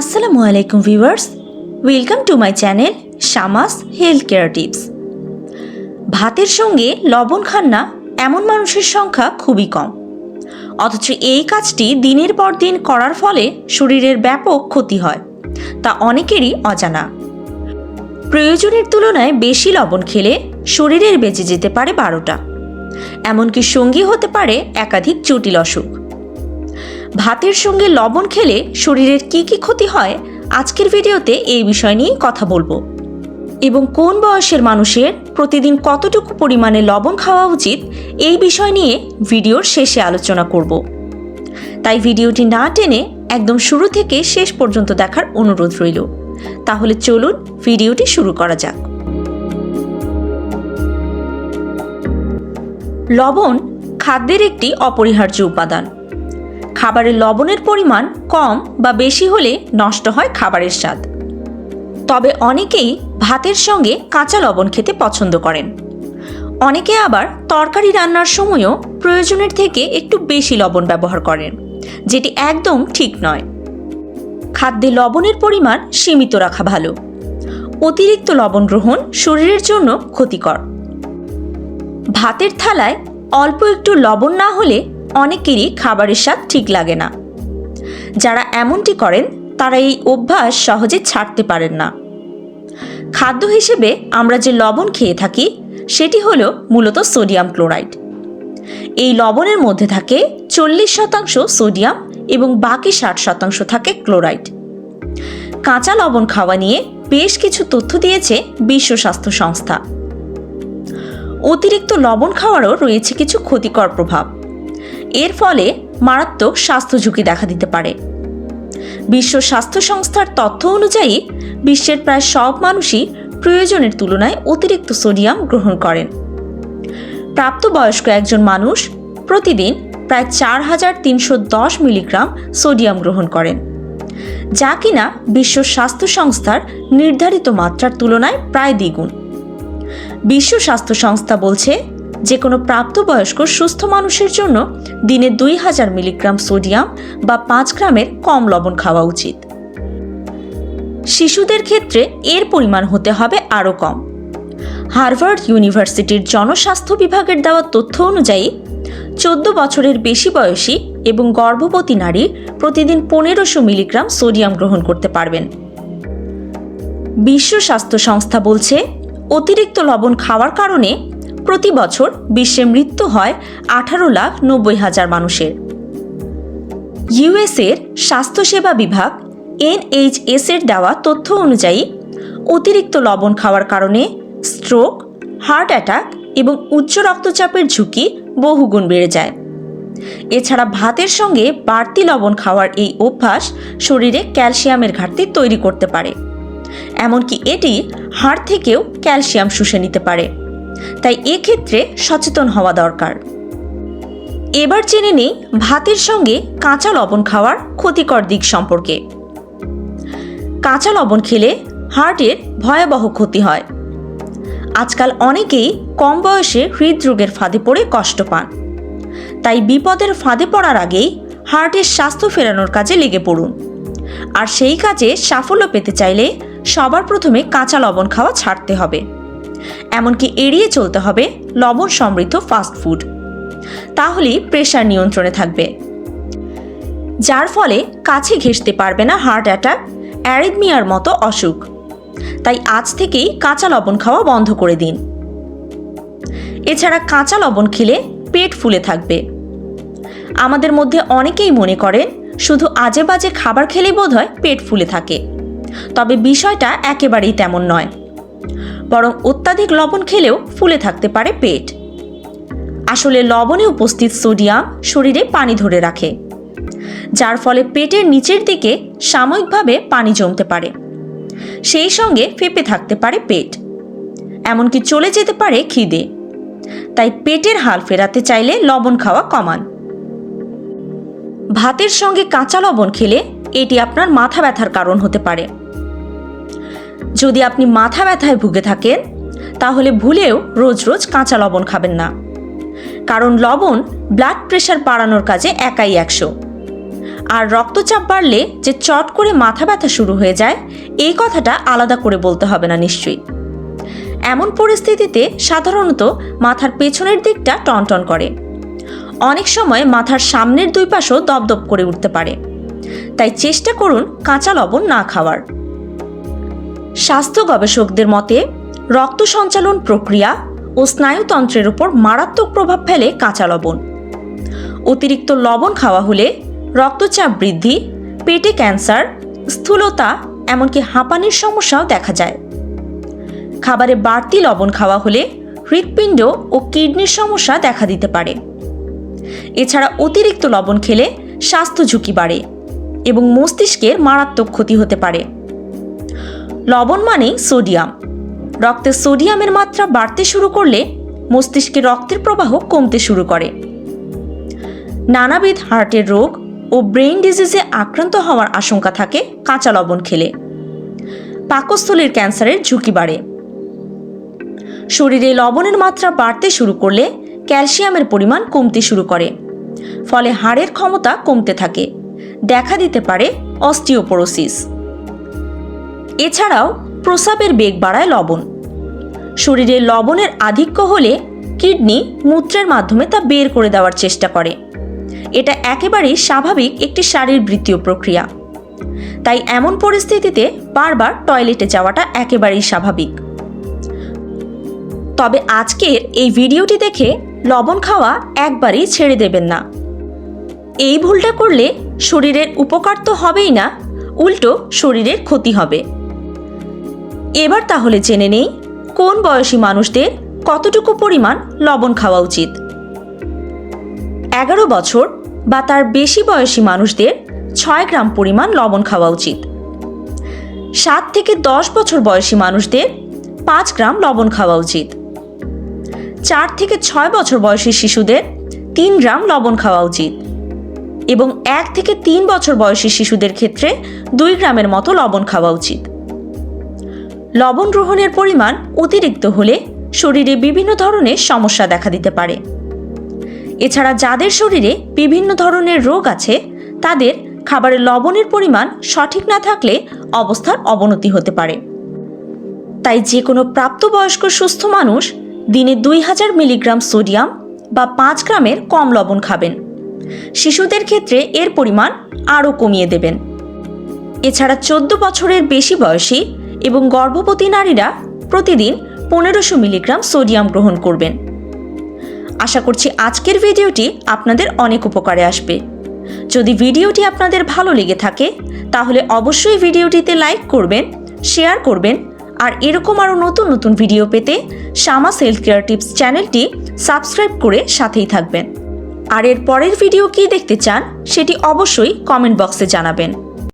আসসালামু আলাইকুম viewers, welcome to my channel Shamas health care tips. ভাতের সঙ্গে লবণ খান না, এমন মানুষের সংখ্যা খুবই কম। অথচ এই কাজটি দিনের পর দিন করার ফলে শরীরের ব্যাপক ক্ষতি হয়, তা অনেকেরই অজানা। প্রয়োজনের তুলনায় বেশি লবণ খেলে শরীরের বেঁচে যেতে পারে বারোটা। এমনকি সঙ্গী হতে পারে একাধিক জটিল অসুখ। ভাতের সঙ্গে লবণ খেলে শরীরের কি কি ক্ষতি হয়, আজকের ভিডিওতে এই বিষয় নিয়ে কথা বলব। এবং কোন বয়সের মানুষের প্রতিদিন কতটুকু পরিমাণে লবণ খাওয়া উচিত, এই বিষয় নিয়ে ভিডিওর শেষে আলোচনা করব। তাই ভিডিওটি না টেনে একদম শুরু থেকে শেষ পর্যন্ত দেখার অনুরোধ রইল। তাহলে চলুন ভিডিওটি শুরু করা যাক। লবণ খাদ্যের একটি অপরিহার্য উপাদান। খাবারের লবণের পরিমাণ কম বা বেশি হলে নষ্ট হয় খাবারের স্বাদ। তবে অনেকেই ভাতের সঙ্গে কাঁচা লবণ খেতে পছন্দ করেন। অনেকে আবার তরকারি রান্নার সময়ও প্রয়োজনের থেকে একটু বেশি লবণ ব্যবহার করেন, যেটি একদম ঠিক নয়। খাদ্যে লবণের পরিমাণ সীমিত রাখা ভালো। অতিরিক্ত লবণ গ্রহণ শরীরের জন্য ক্ষতিকর। ভাতের থালায় অল্প একটু লবণ না হলে অনেকেরই খাবারের স্বাদ ঠিক লাগে না। যারা এমনটি করেন, তারা এই অভ্যাস সহজে ছাড়তে পারেন না। খাদ্য হিসেবে আমরা যে লবণ খেয়ে থাকি, সেটি হলো মূলত সোডিয়াম ক্লোরাইড। এই লবণের মধ্যে থাকে চল্লিশ শতাংশ সোডিয়াম এবং বাকি ষাট শতাংশ থাকে ক্লোরাইড। কাঁচা লবণ খাওয়া নিয়ে বেশ কিছু তথ্য দিয়েছে বিশ্ব স্বাস্থ্য সংস্থা। অতিরিক্ত লবণ খাওয়ারও রয়েছে কিছু ক্ষতিকর প্রভাব। এর ফলে মারাত্মক স্বাস্থ্য ঝুঁকি দেখা দিতে পারে। বিশ্ব স্বাস্থ্য সংস্থার তথ্য অনুযায়ী, বিশ্বের প্রায় সব মানুষই প্রয়োজনের তুলনায় অতিরিক্ত সোডিয়াম গ্রহণ করেন। প্রাপ্তবয়স্ক একজন মানুষ প্রতিদিন প্রায় চার হাজার তিনশো দশ মিলিগ্রাম সোডিয়াম গ্রহণ করেন, যা কিনা বিশ্ব স্বাস্থ্য সংস্থার নির্ধারিত মাত্রার তুলনায় প্রায় দ্বিগুণ। বিশ্ব স্বাস্থ্য সংস্থা বলছে যে কোনো প্রাপ্তবয়স্ক সুস্থ মানুষের জন্য দিনে দুই হাজার মিলিগ্রাম সোডিয়াম বা পাঁচ গ্রামের কম লবণ খাওয়া উচিত। শিশুদের ক্ষেত্রে এর পরিমাণ হতে হবে আরও কম। হার্ভার্ড ইউনিভার্সিটির জনস্বাস্থ্য বিভাগের দেওয়া তথ্য অনুযায়ী, চোদ্দ বছরের বেশি বয়সী এবং গর্ভবতী নারী প্রতিদিন পনেরোশো মিলিগ্রাম সোডিয়াম গ্রহণ করতে পারবেন। বিশ্ব স্বাস্থ্য সংস্থা বলছে, অতিরিক্ত লবণ খাওয়ার কারণে প্রতি বছর বিশ্বে মৃত্যু হয় আঠারো লাখ নব্বই হাজার মানুষের। ইউএসের স্বাস্থ্যসেবা বিভাগ এনএইচএস এর দেওয়া তথ্য অনুযায়ী, অতিরিক্ত লবণ খাওয়ার কারণে স্ট্রোক, হার্ট অ্যাটাক এবং উচ্চ রক্তচাপের ঝুঁকি বহুগুণ বেড়ে যায়। এছাড়া ভাতের সঙ্গে বাড়তি লবণ খাওয়ার এই অভ্যাস শরীরে ক্যালসিয়ামের ঘাটতি তৈরি করতে পারে। এমনকি এটি হাড় থেকেও ক্যালসিয়াম শুষে নিতে পারে। তাই এক্ষেত্রে সচেতন হওয়া দরকার। এবার জেনে নেই ভাতের সঙ্গে কাঁচা লবণ খাওয়ার ক্ষতিকর দিক সম্পর্কে। কাঁচা লবণ খেলে হার্টের ভয়াবহ ক্ষতি হয়। আজকাল অনেকেই কম বয়সে হৃদরোগের ফাঁদে পড়ে কষ্ট পান। তাই বিপদের ফাঁদে পড়ার আগেই হার্টের স্বাস্থ্য ফেরানোর কাজে লেগে পড়ুন। আর সেই কাজে সাফল্য পেতে চাইলে সবার প্রথমে কাঁচা লবণ খাওয়া ছাড়তে হবে। এমনকি এড়িয়ে চলতে হবে লবণ সমৃদ্ধ ফাস্ট ফুড তাহলেই প্রেশার নিয়ন্ত্রণে থাকবে। যার ফলে কাছে ঘেঁষতে পারবে না হার্ট অ্যাটাক অ্যারিথমিয়ার মতো অসুখ। তাই আজ থেকেই কাঁচা লবণ খাওয়া বন্ধ করে দিন। এছাড়া কাঁচা লবণ খেলে পেট ফুলে থাকবে। আমাদের মধ্যে অনেকেই মনে করেন, শুধু আজে বাজে খাবার খেলেই বোধহয় পেট ফুলে থাকে। তবে বিষয়টা একেবারেই তেমন নয়। বরং অত্যাধিক লবণ খেলেও ফুলে থাকতে পারে পেট। আসলে লবণে উপস্থিত সোডিয়াম শরীরে পানি ধরে রাখে, যার ফলে পেটের নিচের দিকে সাময়িকভাবে পানি জমতে পারে। সেই সঙ্গে ফেপে থাকতে পারে পেট। এমনকি চলে যেতে পারে খিদে। তাই পেটের হাল ফেরাতে চাইলে লবণ খাওয়া কমান। ভাতের সঙ্গে কাঁচা লবণ খেলে এটি আপনার মাথা ব্যথার কারণ হতে পারে। যদি আপনি মাথা ব্যথায় ভুগে থাকেন, তাহলে ভুলেও রোজ রোজ কাঁচা লবণ খাবেন না। কারণ লবণ ব্লাড প্রেশার বাড়ানোর কাজে একাই একশো। আর রক্তচাপ বাড়লে যে চট করে মাথা ব্যথা শুরু হয়ে যায়, এই কথাটা আলাদা করে বলতে হবে না নিশ্চয়ই। এমন পরিস্থিতিতে সাধারণত মাথার পেছনের দিকটা টনটন করে। অনেক সময় মাথার সামনের দুই পাশও দপদপ করে উঠতে পারে। তাই চেষ্টা করুন কাঁচা লবণ না খাওয়ার। স্বাস্থ্য গবেষকদের মতে, রক্ত সঞ্চালন প্রক্রিয়া ও স্নায়ুতন্ত্রের উপর মারাত্মক প্রভাব ফেলে কাঁচা লবণ। অতিরিক্ত লবণ খাওয়া হলে রক্তচাপ বৃদ্ধি, পেটে ক্যান্সার, স্থূলতা, এমনকি হাঁপানির সমস্যাও দেখা যায়। খাবারে বাড়তি লবণ খাওয়া হলে হৃৎপিণ্ড ও কিডনির সমস্যা দেখা দিতে পারে। এছাড়া অতিরিক্ত লবণ খেলে স্বাস্থ্য ঝুঁকি বাড়ে এবং মস্তিষ্কের মারাত্মক ক্ষতি হতে পারে। লবণ মানেই সোডিয়াম। রক্তে সোডিয়ামের মাত্রা বাড়তে শুরু করলে মস্তিষ্কে রক্তের প্রবাহ কমতে শুরু করে। নানাবিধ হার্টের রোগ ও ব্রেইন ডিজিজে আক্রান্ত হওয়ার আশঙ্কা থাকে কাঁচা লবণ খেলে। পাকস্থলীর ক্যান্সারের ঝুঁকি বাড়ে। শরীরে লবণের মাত্রা বাড়তে শুরু করলে ক্যালসিয়ামের পরিমাণ কমতে শুরু করে, ফলে হাড়ের ক্ষমতা কমতে থাকে। দেখা দিতে পারে অস্টিওপোরোসিস। এছাড়াও প্রস্রাবের বেগ বাড়ায় লবণ। শরীরে লবণের আধিক্য হলে কিডনি মূত্রের মাধ্যমে তা বের করে দেওয়ার চেষ্টা করে। এটা একেবারেই স্বাভাবিক একটি শারীরবৃত্তীয় প্রক্রিয়া। তাই এমন পরিস্থিতিতে বারবার টয়লেটে যাওয়াটা একেবারেই স্বাভাবিক। তবে আজকের এই ভিডিওটি দেখে লবণ খাওয়া একবারেই ছেড়ে দেবেন না। এই ভুলটা করলে শরীরের উপকার তো হবেই না, উল্টো শরীরের ক্ষতি হবে। এবার তাহলে জেনে নেই, কোন বয়সী মানুষদের কতটুকু পরিমাণ লবণ খাওয়া উচিত। এগারো বছর বা তার বেশি বয়সী মানুষদের ছয় গ্রাম পরিমাণ লবণ খাওয়া উচিত। সাত থেকে দশ বছর বয়সী মানুষদের পাঁচ গ্রাম লবণ খাওয়া উচিত। চার থেকে ছয় বছর বয়সী শিশুদের তিন গ্রাম লবণ খাওয়া উচিত। এবং এক থেকে তিন বছর বয়সী শিশুদের ক্ষেত্রে দুই গ্রামের মতো লবণ খাওয়া উচিত। লবণ গ্রহণের পরিমাণ অতিরিক্ত হলে শরীরে বিভিন্ন ধরনের সমস্যা দেখা দিতে পারে। এছাড়া যাদের শরীরে বিভিন্ন ধরনের রোগ আছে, তাদের খাবারে লবণের পরিমাণ সঠিক না থাকলে অবস্থার অবনতি হতে পারে। তাই যে কোনো প্রাপ্তবয়স্ক সুস্থ মানুষ দিনে দুই হাজার মিলিগ্রাম সোডিয়াম বা পাঁচ গ্রামের কম লবণ খাবেন। শিশুদের ক্ষেত্রে এর পরিমাণ আরও কমিয়ে দেবেন। এছাড়া চোদ্দ বছরের বেশি বয়সী এবং গর্ভবতী নারীরা প্রতিদিন পনেরোশো মিলিগ্রাম সোডিয়াম গ্রহণ করবেন। আশা করছি আজকের ভিডিওটি আপনাদের অনেক উপকারে আসবে। যদি ভিডিওটি আপনাদের ভালো লেগে থাকে, তাহলে অবশ্যই ভিডিওটিতে লাইক করবেন, শেয়ার করবেন, আর এরকম আরও নতুন নতুন ভিডিও পেতে শামাস হেলথ কেয়ার টিপস চ্যানেলটি সাবস্ক্রাইব করে সাথেই থাকবেন। আর এর পরের ভিডিও কী দেখতে চান, সেটি অবশ্যই কমেন্ট বক্সে জানাবেন।